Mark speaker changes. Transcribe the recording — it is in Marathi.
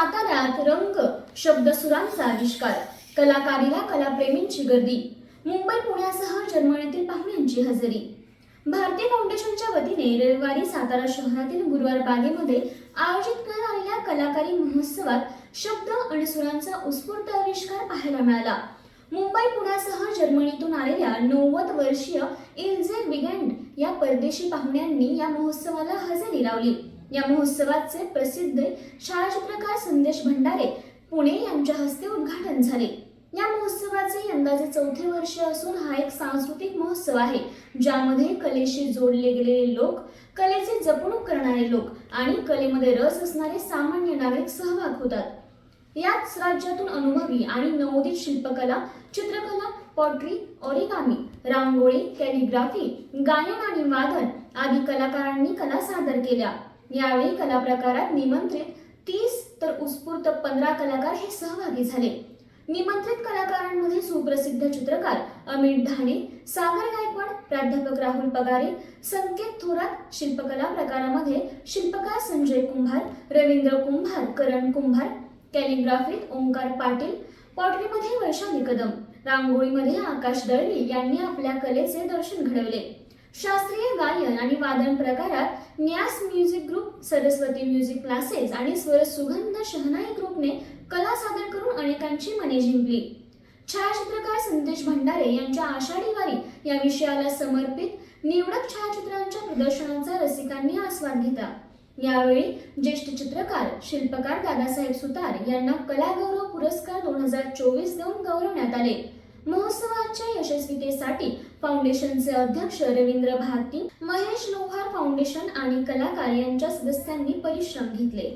Speaker 1: साताऱ्यात रंग शब्दसुरांचा आविष्कार कलाकारीला कलाप्रेमींची गर्दी मुंबई पुण्यासह जर्मनीतील पाहुण्यांची हजेरी. भारतीय फाउंडेशनच्या वतीने रविवारी सातारा शहरातील गुरुवार बागेमध्ये आयोजित करण्यात आलेल्या कलाकारी महोत्सवात शब्द आणि सुरांचा उत्स्फूर्त आविष्कार पाहायला मिळाला. मुंबई पुण्यासह जर्मनीतून आलेल्या नव्वद वर्षीय इल्झे विगँड या परदेशी पाहुण्यांनी या महोत्सवाला हजेरी लावली. या महोत्सवाचे प्रसिद्ध छायाचित्रकार संदेश भंडारे पुणे यांच्या हस्ते उद्घाटन झाले. या महोत्सवाचे यंदाचे चौथे वर्ष असून हा एक सांस्कृतिक महोत्सव आहे ज्यामध्ये कलेशी जोडले गेलेले लोक कलेचे जपणूक करणारे लोक आणि कलेमध्ये रस असणारे सामान्य नागरिक सहभाग होतात. याच राज्यातून अनुभवी आणि नवोदित शिल्पकला चित्रकला पॉटरी ओरिगामी रांगोळी कॅलिग्राफी गायन आणि वादन आदी कलाकारांनी कला सादर केल्या. यावेळी कला प्रकारात निमंत्रित तीस तर उत्स्फूर्त पंधरा कलाकार हे सहभागी झाले. निमंत्रित कलाकारांमध्ये सुप्रसिद्ध चित्रकार अमित ढाणे सागर गायकवाड प्राध्यापक राहुल पगारे संकेत थोरात शिल्पकला प्रकारामध्ये शिल्पकार संजय कुंभार रवींद्र कुंभार करण कुंभार कॅलिग्राफीत ओंकार पाटील पॉटरीमध्ये वैशाली कदम रांगोळीमध्ये आकाश दळवी यांनी आपल्या कलेचे दर्शन घडवले. शास्त्रीय गायन आणि वादन प्रकारात न्यास music group Saraswati music classes आणि स्वर सुगंध शहनाई ग्रुपने कला सादर करून अनेकांची मने जिंकली. छायाचित्रकार संदेश भंडारे यांच्या आषाढी वारी या विषयाला समर्पित निवडक छायाचित्रांच्या प्रदर्शनाचा रसिकांनी आस्वाद घेतला. यावेळी ज्येष्ठ चित्रकार शिल्पकार दादासाहेब सुतार यांना कला गौरव पुरस्कार दोन हजार चोवीस देऊन गौरवण्यात आले. महोत्सवाच्या यशस्वीतेसाठी फाउंडेशनचे अध्यक्ष रवींद्र भारती महेश लोहार फाउंडेशन आणि कलाकार यांच्या सदस्यांनी परिश्रम घेतले.